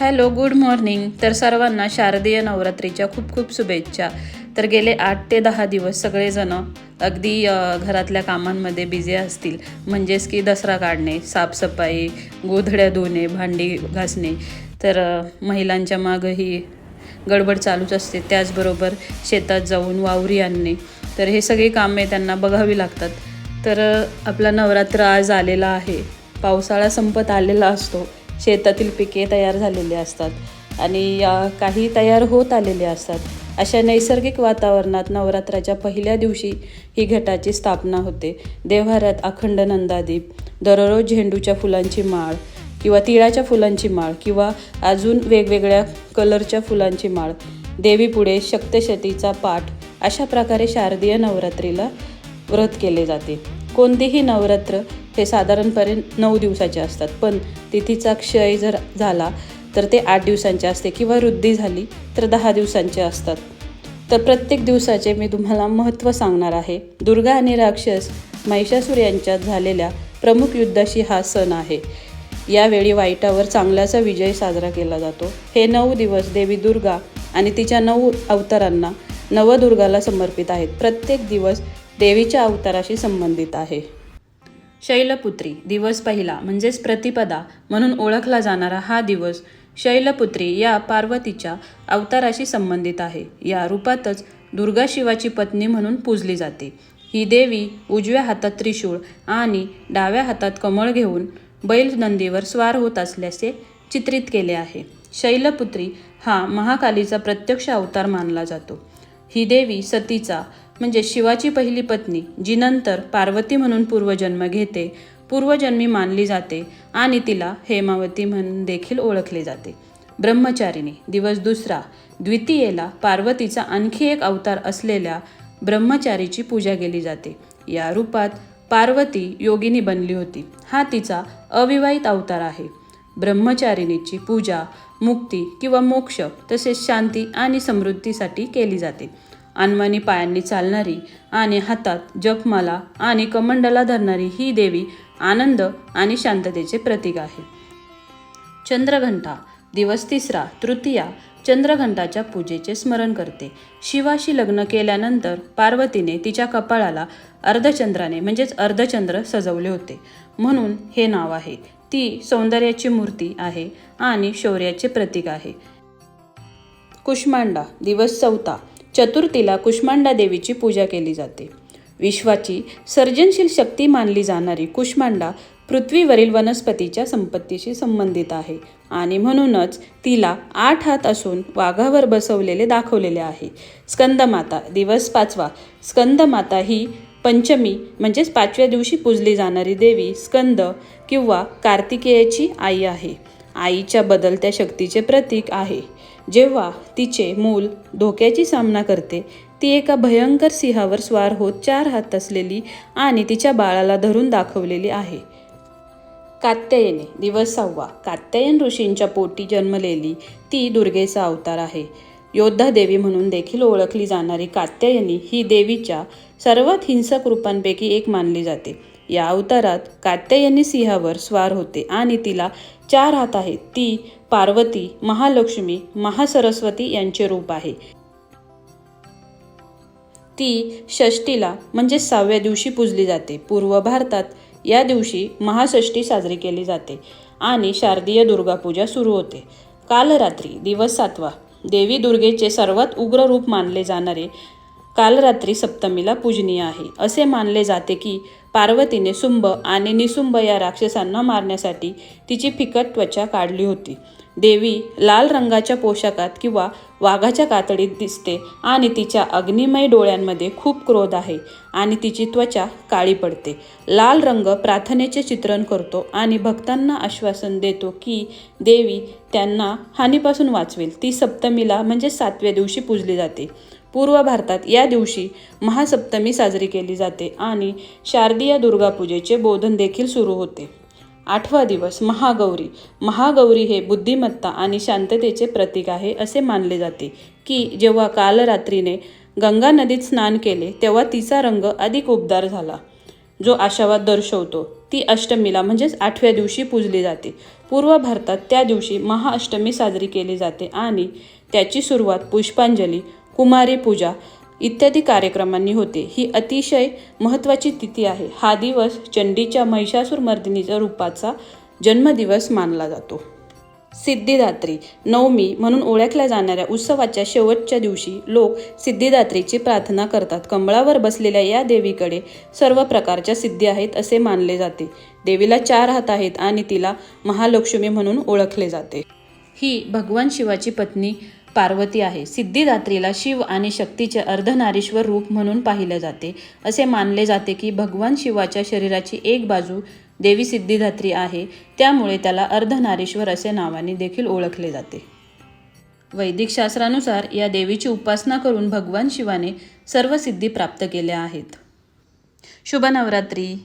Hello good morning. तर सर्वांना शारदीय नवरात्रीच्या खूप खूप शुभेच्छा. तर गेले आठ ते दहा दिवस सगळेजण अगदी घरातल्या कामांमध्ये बिझी असतील. म्हणजेच की दसरा काढणे साफसफाई गोधड्या धुणे भांडी घासणे. तर महिलांच्या मागंही गडबड चालूच असते. त्याचबरोबर शेतात जाऊन वावरी आणणे. तर हे सगळी कामे त्यांना बघावी लागतात. तर आपला नवरात्र आज आलेला आहे. पावसाळा संपत आलेला असतो. शेतातील पिके तयार झालेली असतात आणि काही तयार होत आलेले असतात. अशा नैसर्गिक वातावरणात नवरात्राच्या पहिल्या दिवशी ही घटाची स्थापना होते. देव्हाऱ्यात अखंड नंदादीप दररोज झेंडूच्या फुलांची माळ किंवा तिळाच्या फुलांची माळ किंवा अजून वेगवेगळ्या कलरच्या फुलांची माळ देवीपुढे शक्तशतीचा पाठ अशा प्रकारे शारदीय नवरात्रीला व्रत केले जाते. कोणतेही नवरात्र हे साधारणपणे नऊ दिवसाचे असतात. पण तिथीचा क्षय जर झाला तर ते आठ दिवसांचे असते किंवा वृद्धी झाली तर दहा दिवसांचे असतात. तर प्रत्येक दिवसाचे मी तुम्हाला महत्त्व सांगणार आहे. दुर्गा आणि राक्षस महिषासूर यांच्यात झालेल्या प्रमुख युद्धाशी हा सण आहे. यावेळी वाईटावर चांगल्याचा विजय साजरा केला जातो. हे नऊ दिवस देवी दुर्गा आणि तिच्या नऊ अवतारांना नवदुर्गाला समर्पित आहेत. प्रत्येक दिवस देवीच्या अवताराशी संबंधित आहे. शैलपुत्री दिवस पहिला म्हणजेच प्रतिपदा म्हणून ओळखला जाणारा हा दिवस शैलपुत्री या पार्वतीच्या अवताराशी संबंधित आहे. या रूपातच दुर्गा शिवाची पत्नी म्हणून पूजली जाते. ही देवी उजव्या हातात त्रिशूळ आणि डाव्या हातात कमळ घेऊन बैल नंदीवर स्वार होत असल्याचे चित्रित केले आहे. शैलपुत्री हा महाकालीचा प्रत्यक्ष अवतार मानला जातो. ही देवी सतीचा म्हणजे शिवाची पहिली पत्नी जी नंतर पार्वती म्हणून पूर्वजन्म घेते पूर्वजन्मी मानली जाते आणि तिला हेमावती म्हणून देखील ओळखले जाते. ब्रह्मचारिणी दिवस दुसरा द्वितीयेला पार्वतीचा आणखी एक अवतार असलेल्या ब्रह्मचारीची पूजा केली जाते. या रूपात पार्वती योगिनी बनली होती. हा तिचा अविवाहित अवतार आहे. ब्रह्मचारिणीची पूजा मुक्ती किंवा मोक्ष तसेच शांती आणि समृद्धीसाठी केली जाते. अनवानी पायांनी चालणारी आणि हातात जपमाला आणि कमंडला धरणारी ही देवी आनंद आणि शांततेचे प्रतीक आहे. चंद्रघंटा दिवस तिसरा तृतीया चंद्रघंटाच्या पूजेचे स्मरण करते. शिवाशी लग्न केल्यानंतर पार्वतीने तिच्या कपाळाला अर्धचंद्राने म्हणजेच अर्धचंद्र सजवले होते. म्हणून हे नाव आहे ती सौंदर्याची मूर्ती आहे आणि शौर्याचे प्रतीक आहे. कुष्मांडा दिवस चौथा. चतुर्थीला कुष्मांडा देवीची पूजा केली जाते. विश्वाची सर्जनशील शक्ती मानली जाणारी कुष्मांडा पृथ्वीवरील वनस्पतीच्या संपत्तीशी संबंधित आहे आणि म्हणूनच तिला आठ हात असून वाघावर बसवलेले दाखवलेले आहे. स्कंदमाता दिवस पाचवा. स्कंदमाता ही पंचमी म्हणजेच पाचव्या दिवशी पूजली जाणारी देवी स्कंद किंवा कार्तिकेयाची आई आहे. आईच्या बदलत्या शक्तीचे प्रतीक आहे. जेव्हा तिचे मूल धोक्याची सामना करते ती एका भयंकर सिंहावर स्वार होत चार हात असलेली आणि तिच्या बाळाला धरून दाखवलेली आहे. कात्यायने दिवस सहावा. कात्यायन ऋषींच्या पोटी जन्मलेली ती दुर्गेचा अवतार आहे. योद्धा देवी म्हणून देखील ओळखली जाणारी कात्यायनी ही देवीच्या सर्वात हिंसक रूपांपैकी एक मानली जाते. या अवतारात कात्यायनी सिंहावर स्वार होते आणि तिला चार हात आहेत ती पार्वती महालक्ष्मी महासरस्वती यांचे रूप आहे. ती षष्टीला म्हणजे सहाव्या दिवशी पूजली जाते. पूर्व भारतात या दिवशी महाषष्ठी साजरी केली जाते आणि शारदीय दुर्गापूजा सुरू होते. कालरात्री दिवस सातवा. देवी दुर्गेचे सर्वात उग्र रूप मानले जाणारे काल रात्री सप्तमीला पूजनीय आहे. असे मानले जाते की पार्वतीने सुंभ आणि निसुंभ या राक्षसांना मारण्यासाठी तिची फिकट त्वचा काढली होती. देवी लाल रंगाच्या पोशाखात किंवा वाघाच्या कातडीत दिसते आणि तिच्या अग्निमय डोळ्यांमध्ये खूप क्रोध आहे आणि तिची त्वचा काळी पडते. लाल रंग प्रार्थनेचे चित्रण करतो आणि भक्तांना आश्वासन देतो की देवी त्यांना हानीपासून वाचवेल. ती सप्तमीला म्हणजे सातव्या दिवशी पूजली जाते. पूर्व भारतात या दिवशी महासप्तमी साजरी केली जाते आणि शारदीय दुर्गापूजेचे बोधन देखील सुरू होते. आठवा दिवस महागौरी. महागौरी हे बुद्धिमत्ता आणि शांततेचे प्रतीक आहे असे मानले जाते की जेव्हा कालरात्रीने गंगा नदीत स्नान केले तेव्हा तिचा रंग अधिक उबदार झाला. जो आशावाद दर्शवतो ती अष्टमीला म्हणजेच आठव्या दिवशी पूजली जाते. पूर्व भारतात त्या दिवशी महाअष्टमी साजरी केली जाते आणि त्याची सुरुवात पुष्पांजली कुमारी पूजा इत्यादी कार्यक्रमांनी होते. ही अतिशय महत्त्वाची तिथी आहे. हा दिवस चंडीच्या महिषासूर मर्दिनीच्या रूपाचा जन्मदिवस मानला जातो. सिद्धिदात्री नवमी म्हणून ओळखल्या जाणाऱ्या उत्सवाच्या शेवटच्या दिवशी लोक सिद्धिदात्रीची प्रार्थना करतात. कमळावर बसलेल्या या देवीकडे सर्व प्रकारच्या सिद्धी आहेत असे मानले जाते. देवीला चार हात आहेत आणि तिला महालक्ष्मी म्हणून ओळखले जाते. ही भगवान शिवाची पत्नी पार्वती आहे. सिद्धिदात्रीला शिव आणि शक्तीचे अर्धनारीश्वर रूप म्हणून पाहिले जाते. असे मानले जाते की भगवान शिवाच्या शरीराची एक बाजू देवी सिद्धिदात्री आहे. त्यामुळे त्याला अर्धनारीश्वर असे नावाने देखील ओळखले जाते. वैदिक शास्त्रानुसार या देवीची उपासना करून भगवान शिवाने सर्व सिद्धी प्राप्त केल्या आहेत. शुभ नवरात्री